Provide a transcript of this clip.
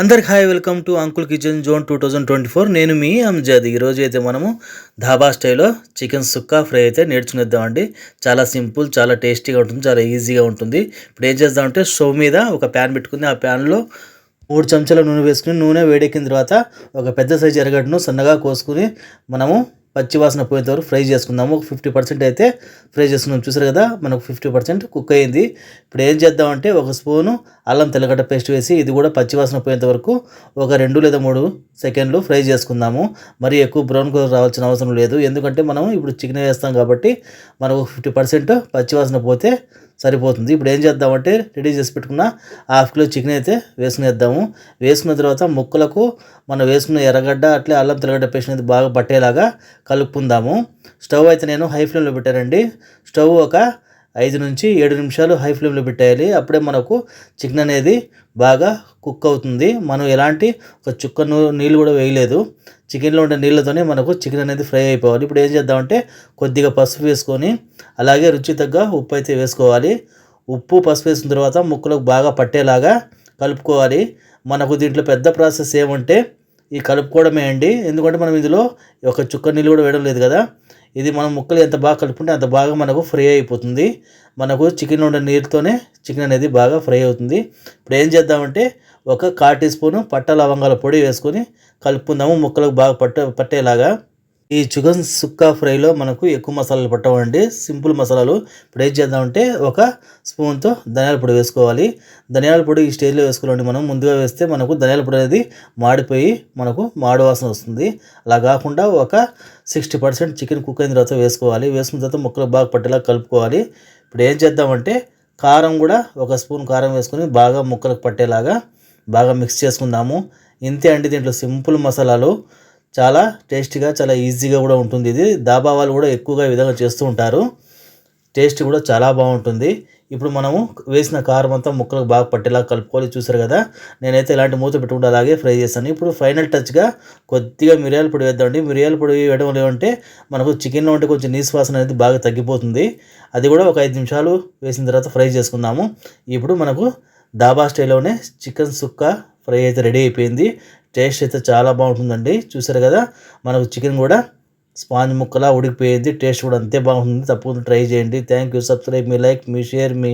అందరికి hi welcome to uncle kitchen zone two thousand twenty four. నేను మీ అంజాద్. ఈరోజు అయితే మనము ధాబా స్టైల్లో చికెన్ సుక్కా ఫ్రై అయితే నేర్చుకునేద్దామండి. చాలా సింపుల్ చాలా టేస్టీగా ఉంటుంది చాలా ఈజీగా ఉంటుంది. ఇప్పుడు ఏం చేద్దామంటే స్టవ్ మీద ఒక ప్యాన్ పెట్టుకుని ఆ ప్యాన్లో మూడు చెంచాల నూనె వేసుకుని నూనె వేడెక్కిన తర్వాత ఒక పెద్ద సైజు ఎరగడ్డను సన్నగా కోసుకుని మనము పచ్చివాసన పోయేంత వరకు ఫ్రై చేసుకుందాము. ఒక ఫిఫ్టీ పర్సెంట్ అయితే ఫ్రై చేసుకున్నాం చూసారు కదా మనకు ఫిఫ్టీ పర్సెంట్ కుక్ అయింది. ఇప్పుడు ఏం చేద్దామంటే ఒక స్పూను అల్లం తెల్లగడ్డ పేస్ట్ వేసి ఇది కూడా పచ్చివాసన పోయేంత వరకు ఒక రెండు లేదా మూడు సెకండ్లు ఫ్రై చేసుకుందాము. మరి ఎక్కువ బ్రౌన్ కలర్ రావాల్సిన అవసరం లేదు. ఎందుకంటే మనం ఇప్పుడు చికెన్ వేస్తాం కాబట్టి మనకు ఫిఫ్టీ పర్సెంట్ పచ్చివాసన పోతే సరిపోతుంది. ఇప్పుడు ఏం చేద్దామంటే రెడీ చేసి పెట్టుకున్న హాఫ్ కిలో చికెన్ అయితే వేసుకునేద్దాము. వేసుకున్న తర్వాత ముక్కలకు మనం వేసుకున్న ఎర్రగడ్డ అట్లే అల్లం తెల్లగడ్డ పేస్ట్ అనేది బాగా పట్టేలాగా కలుపుకుందాము. స్టవ్ అయితే నేను హై ఫ్లేమ్లో పెట్టానండి. స్టవ్ ఒక ఐదు నుంచి ఏడు నిమిషాలు హై ఫ్లేమ్లో పెట్టేయాలి. అప్పుడే మనకు చికెన్ అనేది బాగా కుక్ అవుతుంది. మనం ఎలాంటి ఒక చుక్క నీళ్ళు కూడా వేయలేదు. చికెన్లో ఉండే నీళ్ళతోనే మనకు చికెన్ అనేది ఫ్రై అయిపోవాలి. ఇప్పుడు ఏం చేద్దామంటే కొద్దిగా పసుపు వేసుకొని అలాగే రుచి తగ్గ ఉప్పు అయితే వేసుకోవాలి. ఉప్పు పసుపు వేసిన తర్వాత ముక్కలకు బాగా పట్టేలాగా కలుపుకోవాలి. మనకు దీంట్లో పెద్ద ప్రాసెస్ ఏమంటే ఈ కలుపుకోవడమే అండి. ఎందుకంటే మనం ఇందులో ఒక చుక్క నీళ్ళు కూడా వేయడం లేదు కదా. ఇది మనం ముక్కలు ఎంత బాగా కలుపుకుంటే అంత బాగా మనకు ఫ్రై అయిపోతుంది. మనకు చికెన్ ఉండే నీరుతోనే చికెన్ అనేది బాగా ఫ్రై అవుతుంది. ఇప్పుడు ఏం చేద్దామంటే ఒక కా టీ స్పూను పట్ట లవంగాల పొడి వేసుకొని కలుపుకుందాము ముక్కలకు బాగా పట్ట పట్టేలాగా. ఈ చికెన్ సుక్కా ఫ్రైలో మనకు ఎక్కువ మసాలాలు పట్టవండి. సింపుల్ మసాలాలు. ఇప్పుడు ఏం చేద్దామంటే ఒక స్పూన్తో ధనియాల పొడి వేసుకోవాలి. ధనియాల పొడి ఈ స్టేజ్లో వేసుకోవాలండి మనం. ముందుగా వేస్తే మనకు ధనియాల పొడి అనేది మాడిపోయి మనకు మాడు వాసన వస్తుంది. అలా కాకుండా ఒక సిక్స్టీ పర్సెంట్ చికెన్ కుక్ అయిన తర్వాత వేసుకోవాలి. వేసుకున్న తర్వాత ముక్కలు బాగా పట్టేలా కలుపుకోవాలి. ఇప్పుడు ఏం చేద్దామంటే కారం కూడా ఒక స్పూన్ కారం వేసుకొని బాగా ముక్కలకు పట్టేలాగా బాగా మిక్స్ చేసుకుందాము. ఇంతే అండి దీంట్లో సింపుల్ మసాలాలు. చాలా టేస్టీగా చాలా ఈజీగా కూడా ఉంటుంది ఇది. దాబా వాళ్ళు కూడా ఎక్కువగా ఈ విధంగా చేస్తూ ఉంటారు. టేస్ట్ కూడా చాలా బాగుంటుంది. ఇప్పుడు మనము వేసిన కారం అంతా ముక్కలకు బాగా పట్టేలా కలుపుకోవాలి. చూసారు కదా? నేనైతే ఇలాంటి మూత పెట్టుకుంటే అలాగే ఫ్రై చేస్తాను. ఇప్పుడు ఫైనల్ టచ్గా కొద్దిగా మిరియాల పొడి వేద్దామండి. మిరియాల పొడి వేయడం వల్ల ఏమంటే మనకు చికెన్లో ఉంటే కొంచెం నీసు వాసన అనేది బాగా తగ్గిపోతుంది. అది కూడా ఒక ఐదు నిమిషాలు వేసిన తర్వాత ఫ్రై చేసుకుందాము. ఇప్పుడు మనకు దాబా స్టైల్లోనే చికెన్ సుక్క ఫ్రై అయితే రెడీ అయిపోయింది. టేస్ట్ అయితే చాలా బాగుంటుందండి. చూసారు కదా మనకు చికెన్ కూడా స్పాంజ్ ముక్కలా ఉడికిపోయింది. టేస్ట్ కూడా అంతే బాగుంటుంది. తప్పకుండా ట్రై చేయండి. థ్యాంక్ యూ సబ్స్క్రైబ్ మీ లైక్ మీ షేర్ మీ